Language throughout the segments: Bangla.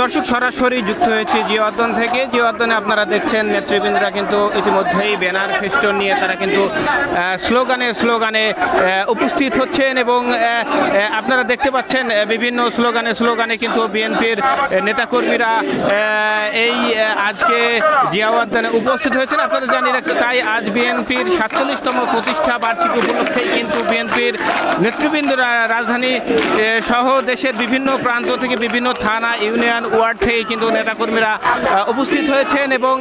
দর্শক, সরাসরি যুক্ত হয়েছে জিওয়াদ্দন থেকে। জিওয়াদ্দনে আপনারা দেখছেন, নেতৃবৃন্দরা কিন্তু ইতিমধ্যেই ব্যানার ফেস্টন নিয়ে তারা কিন্তু স্লোগানে স্লোগানে উপস্থিত হচ্ছেন এবং আপনারা দেখতে পাচ্ছেন বিভিন্ন স্লোগানে স্লোগানে কিন্তু বিএনপির নেতাকর্মীরা এই আজকে জিয়াওয়াদ্দানে উপস্থিত হয়েছেন। আপনাদের জানিয়ে রাখতে চাই, আজ বিএনপির সাতচল্লিশতম প্রতিষ্ঠা বার্ষিকী উপলক্ষেই কিন্তু বিএনপির নেতৃবৃন্দরা রাজধানী সহ দেশের বিভিন্ন প্রান্ত থেকে বিভিন্ন থানা, ইউনিয়ন ওয়ার্ড থেকে কিন্তু নেতাকর্মীরা উপস্থিত হয়েছেন এবং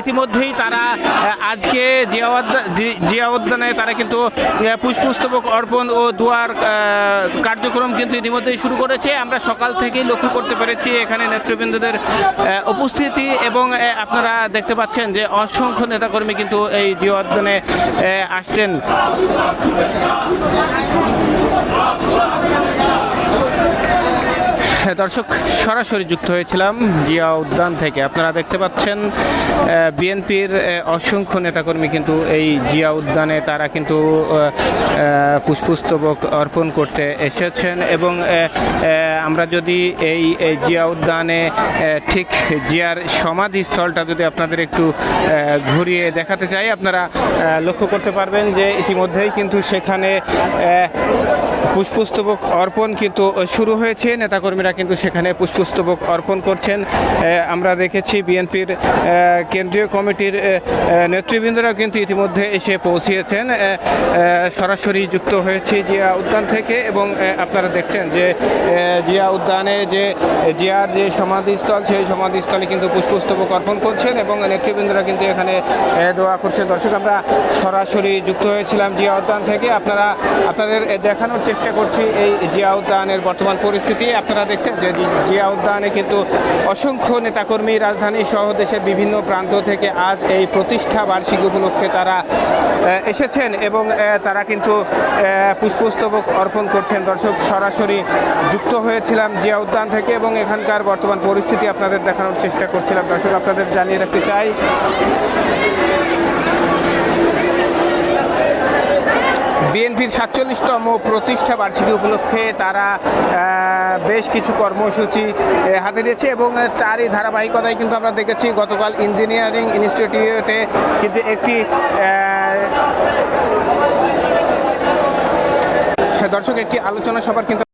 ইতিমধ্যেই তারা আজকে জিয়াউদ্দান জিয়াউদ্দানে তারা কিন্তু পুষ্পস্তবক অর্পণ ও দুয়ার কার্যক্রম কিন্তু ইতিমধ্যেই শুরু করেছে। আমরা সকাল থেকেই লক্ষ্য করতে পেরেছি এখানে নেতৃবৃন্দদের উপস্থিতি এবং আপনারা দেখতে পাচ্ছেন যে অসংখ্য নেতাকর্মী কিন্তু এই জিয়াউদ্দানে আহ, আসছেন। দর্শক, সরাসরি যুক্ত হয়েছিলাম জিয়া উদ্যান থেকে। আপনারা দেখতে পাচ্ছেন বিএনপির অসংখ্য নেতাকর্মী কিন্তু এই জিয়া উদ্যানে তারা কিন্তু পুষ্পস্তবক অর্পণ করতে এসেছেন এবং আমরা যদি এই জিয়া উদ্যানে ঠিক জিয়ার সমাধিস্থলটা যদি আপনাদের একটু ঘুরিয়ে দেখাতে চাই, আপনারা লক্ষ্য করতে পারবেন যে ইতিমধ্যেই কিন্তু সেখানে পুষ্পস্তবক অর্পণ কিন্তু শুরু হয়েছে। নেতাকর্মীরা কিন্তু সেখানে পুষ্পস্তবক অর্পণ করছেন। আমরা দেখেছি বিএনপির কেন্দ্রীয় কমিটির নেতৃবৃন্দরাও কিন্তু ইতিমধ্যে এসে পৌঁছিয়েছেন। সরাসরি যুক্ত হয়েছে জিয়া উদ্যান থেকে এবং আপনারা দেখছেন যে জিয়া উদ্যানে যে, জিয়ার যে সমাধিস্থল, সেই সমাধিস্থলে কিন্তু পুষ্পস্তবক অর্পণ করছেন এবং নেতৃবৃন্দরা কিন্তু এখানে দোয়া করছেন। দর্শক, আমরা সরাসরি যুক্ত হয়েছিলাম জিয়া উদ্যান থেকে। আপনারা, আপনাদের দেখানোর চেষ্টা করছি এই জিয়া উদ্যানের বর্তমান পরিস্থিতি। আপনারা দেখছেন যে জিয়া উদ্যানে কিন্তু অসংখ্য নেতাকর্মী রাজধানী সহ দেশের বিভিন্ন প্রান্ত থেকে আজ এই প্রতিষ্ঠা বার্ষিকী উপলক্ষে তারা এসেছেন এবং তারা কিন্তু পুষ্পস্তবক অর্পণ করছেন। দর্শক, সরাসরি যুক্ত হয়েছিলাম জিয়া উদ্যান থেকে এবং এখানকার বর্তমান পরিস্থিতি আপনাদের দেখানোর চেষ্টা করছিলাম। দর্শক, আপনাদের জানিয়ে রাখতে চাই বিএনপির সাতচল্লিশতম প্রতিষ্ঠা বার্ষিকী উপলক্ষে তারা বেশ কিছু কর্মসূচি হাতে নিয়েছে এবং তারই ধারাবাহিকতায় কিন্তু আমরা দেখেছি গতকাল ইঞ্জিনিয়ারিং ইনস্টিটিউটে কিন্তু একটি দর্শক একটি আলোচনা সভার কিন্তু